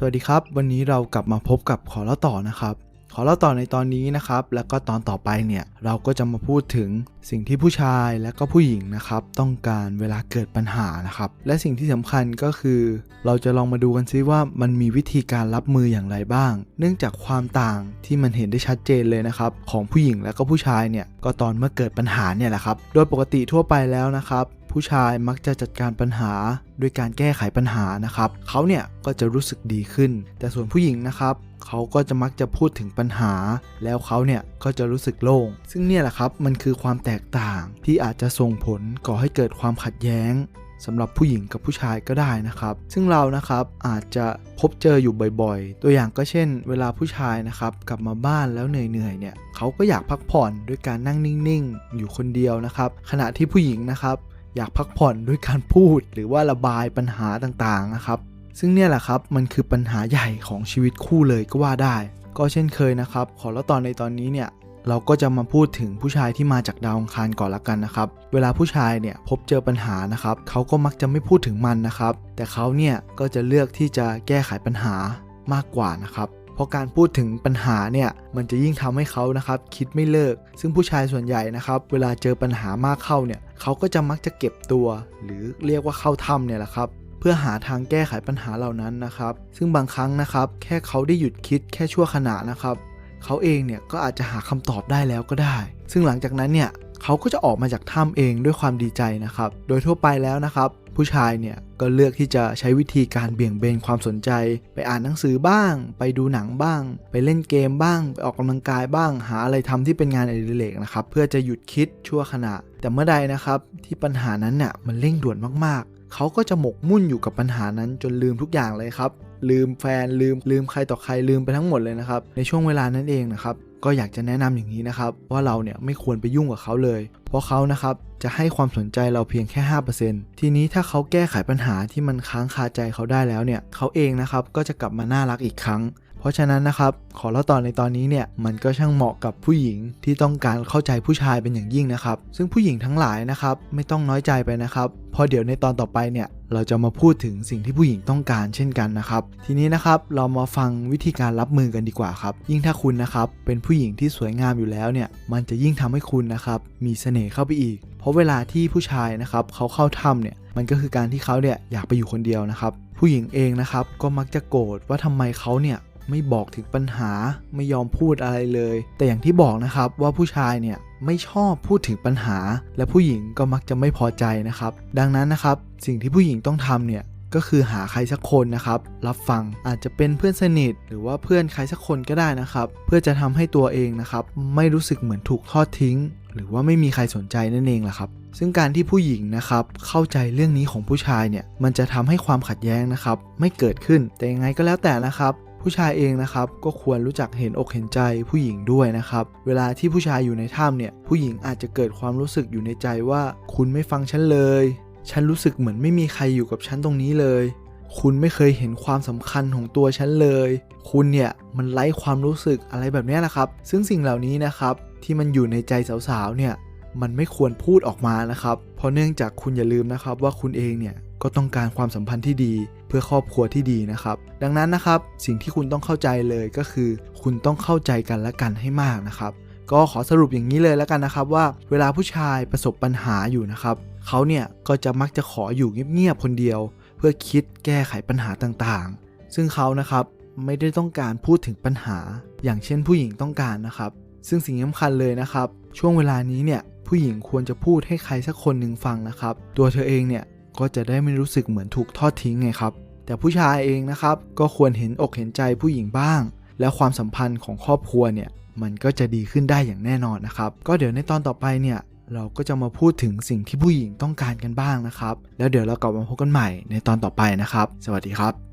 สวัสดีครับ วันนี้เรากลับมาพบกับขอเล่าต่อนะครับ ขอเล่าต่อในตอนนี้นะครับ แล้วก็ตอนต่อไปเนี่ยเราก็จะมาพูดถึงสิ่งที่ผู้ชายและก็ผู้หญิงนะครับ ต้องการเวลาเกิดปัญหานะครับ และสิ่งที่สำคัญก็คือ เราจะลองมาดูกันซิว่ามันมีวิธีการรับมืออย่างไรบ้าง เนื่องจากความต่างที่มันเห็นได้ชัดเจนเลยนะครับ ของผู้หญิงและก็ผู้ชายเนี่ยก็ตอนเมื่อเกิดปัญหาเนี่ยแหละครับ โดยปกติทั่วไปแล้วนะครับ ผู้ชายมักจะจัดการปัญหาด้วยการแก้ไขปัญหานะครับเขาเนี่ยก็จะรู้สึกดีขึ้น แต่ส่วนผู้หญิงนะครับเขาก็จะมักจะพูดถึงปัญหา แล้วเขาเนี่ยก็จะรู้สึกโล่ง ซึ่งเนี่ยแหละครับมันคือความแตกต่างที่อาจจะส่งผลก่อให้เกิดความขัดแย้งสำหรับผู้หญิงกับผู้ชายก็ได้นะครับ ซึ่งเรานะครับอาจจะพบเจออยู่บ่อยๆ ตัวอย่างก็เช่น เวลาผู้ชายนะครับกลับมาบ้านแล้วเหนื่อยๆเนี่ยเขาก็อยากพักผ่อนด้วยการนั่งนิ่งๆ อยู่คนเดียวนะครับ ขณะที่ผู้หญิงนะครับ อยากพักผ่อนด้วยการพูด หรือว่าระบายปัญหาต่างๆนะครับ ซึ่งเนี่ยแหละครับมันคือปัญหาใหญ่ของชีวิตคู่เลยก็ว่าได้ ก็เช่นเคยนะครับ ขอแล้วตอนในตอนนี้เนี่ยเราก็จะมาพูดถึงผู้ชายที่มาจากดาวอังคารก่อนละกันนะครับ เวลาผู้ชายเนี่ยพบเจอปัญหานะครับ เขาก็มักจะไม่พูดถึงมันนะครับ แต่เขาเนี่ยก็จะเลือกที่จะแก้ไขปัญหามากกว่านะครับ เพราะการพูดถึงปัญหาเนี่ยมันจะยิ่งทำให้เขานะครับคิดไม่เลิก ซึ่งผู้ชายส่วนใหญ่นะครับเวลาเจอปัญหามากเข้าเนี่ยเขาก็จะมักจะเก็บตัว หรือเรียกว่าเข้าถ้ำเนี่ยแหละครับเพื่อหาทางแก้ไขปัญหาเหล่านั้นนะครับ ซึ่งบางครั้งนะครับ แค่เขาได้หยุดคิดแค่ชั่วขณะนะครับ เขาเองเนี่ยก็อาจจะหาคำตอบได้แล้วก็ได้ ซึ่งหลังจากนั้นเนี่ย เขาก็จะออกมาจากถ้ำเองด้วยความดีใจนะครับ โดยทั่วไปแล้วนะครับ ผู้ชายเนี่ยก็เลือกที่จะใช้วิธีการเบี่ยงเบนความสนใจ ไปอ่านหนังสือบ้าง ไปดูหนังบ้าง ไปเล่นเกมบ้าง ไปออกกำลังกายบ้าง หาอะไรทำที่เป็นงานอดิเรกนะครับ เพื่อจะหยุดคิดชั่วขณะ แต่เมื่อใดนะครับที่ปัญหานั้นเนี่ยมันเร่งด่วนมากๆ เขาก็จะหมกมุ่นอยู่กับปัญหานั้นจนลืมทุกอย่างเลยครับลืมแฟนลืมลืมใครต่อใครลืมไปทั้งหมดเลยนะครับ ในช่วงเวลานั้นเองนะครับ ก็อยากจะแนะนำอย่างนี้นะครับ ว่าเราเนี่ยไม่ควรไปยุ่งกับเขาเลย เพราะเขานะครับจะให้ความสนใจเราเพียงแค่ 5%ทีนี้ถ้าเขาแก้ไขปัญหาที่มันค้างคาใจเขาได้แล้วเนี่ยเขาเองนะครับก็จะกลับมาน่ารักอีกครั้ง ราะฉะนั้นนะครับขอเล่าต่อในตอนนี้เนี่ยมันก็ช่างเหมาะกับผู้หญิงที่ต้องการเข้าใจผู้ชายเป็นอย่างยิ่งนะครับ ซึ่งผู้หญิงทั้งหลายนะครับไม่ต้องน้อยใจไปนะครับเพราะเดี๋ยวในตอนต่อไปเนี่ยเราจะมาพูดถึงสิ่งที่ผู้หญิงต้องการเช่นกันนะครับ ทีนี้นะครับเรามาฟังวิธีการรับมือกันดีกว่าครับ ยิ่งถ้าคุณนะครับเป็นผู้หญิงที่สวยงามอยู่แล้วเนี่ยมันจะยิ่งทำให้คุณนะครับมีเสน่ห์เข้าไปอีก เพราะเวลาที่ผู้ชายนะครับเขาเข้าถ้ำเนี่ยมันก็คือการที่เขาเนี่ยอยากไปอยู่คนเดียวนะครับผู้หญิงเองนะครับก็มักจะโกรธว่าทำไมเขาเนี่ย ไม่บอกถึงปัญหาไม่ยอมพูดอะไรเลย แต่อย่างที่บอกนะครับว่าผู้ชายเนี่ยไม่ชอบพูดถึงปัญหา และผู้หญิงก็มักจะไม่พอใจนะครับ ดังนั้นนะครับ สิ่งที่ผู้หญิงต้องทำเนี่ยก็คือหาใครสักคนนะครับ รับฟังอาจจะเป็นเพื่อนสนิท หรือว่าเพื่อนใครสักคนก็ได้นะครับ เพื่อจะทำให้ตัวเองนะครับ ไม่รู้สึกเหมือนถูกทอดทิ้ง หรือว่าไม่มีใครสนใจนั่นเองล่ะครับซึ่งการที่ผู้หญิงนะครับเข้าใจเรื่องนี้ของผู้ชายเนี่ยมันจะทำให้ความขัดแย้งนะครับ ไม่เกิดขึ้นแต่ยังไงก็แล้วแต่นะครับ ผู้ชายเองนะครับก็ควรรู้จักเห็นอกเห็นใจผู้หญิงด้วยนะครับ เวลาที่ผู้ชายอยู่ในถ้ำเนี่ยผู้หญิงอาจจะเกิดความรู้สึกอยู่ในใจว่า คุณไม่ฟังฉันเลย ฉันรู้สึกเหมือนไม่มีใครอยู่กับฉันตรงนี้เลย คุณไม่เคยเห็นความสำคัญของตัวฉันเลย คุณเนี่ยมันไร้ความรู้สึกอะไรแบบนี้แหละครับ ซึ่งสิ่งเหล่านี้นะครับที่มันอยู่ในใจสาวๆเนี่ย มันไม่ควรพูดออกมานะครับ เพราะเนื่องจากคุณอย่าลืมนะครับว่าคุณเองเนี่ยก็ต้องการความสัมพันธ์ที่ดี เพื่อครอบครัวที่ดีนะครับ ดังนั้นนะครับสิ่งที่คุณต้องเข้าใจเลยก็คือ คุณต้องเข้าใจกันและกันให้มากนะครับ ก็ขอสรุปอย่างนี้เลยแล้วกันนะครับว่า เวลาผู้ชายประสบปัญหาอยู่นะครับเขาเนี่ยก็จะมักจะขออยู่เงียบๆคนเดียว เพื่อคิดแก้ไขปัญหาต่างๆ ซึ่งเขานะครับไม่ได้ต้องการพูดถึงปัญหา อย่างเช่นผู้หญิงต้องการนะครับ ซึ่งสิ่งสำคัญเลยนะครับ ช่วงเวลานี้เนี่ย ผู้หญิงควรจะพูดให้ใครสักคนหนึ่งฟังนะครับ ตัวเธอเองเนี่ยก็จะได้ไม่รู้สึกเหมือนถูกทอดทิ้งไงครับ แต่ผู้ชายเองนะครับก็ควรเห็นอกเห็นใจผู้หญิงบ้าง และความสัมพันธ์ของครอบครัวเนี่ยมันก็จะดีขึ้นได้อย่างแน่นอนนะครับ ก็เดี๋ยวในตอนต่อไปเนี่ยเราก็จะมาพูดถึงสิ่งที่ผู้หญิงต้องการกันบ้างนะครับ แล้วเดี๋ยวเรากลับมาพบกันใหม่ในตอนต่อไปนะครับ สวัสดีครับ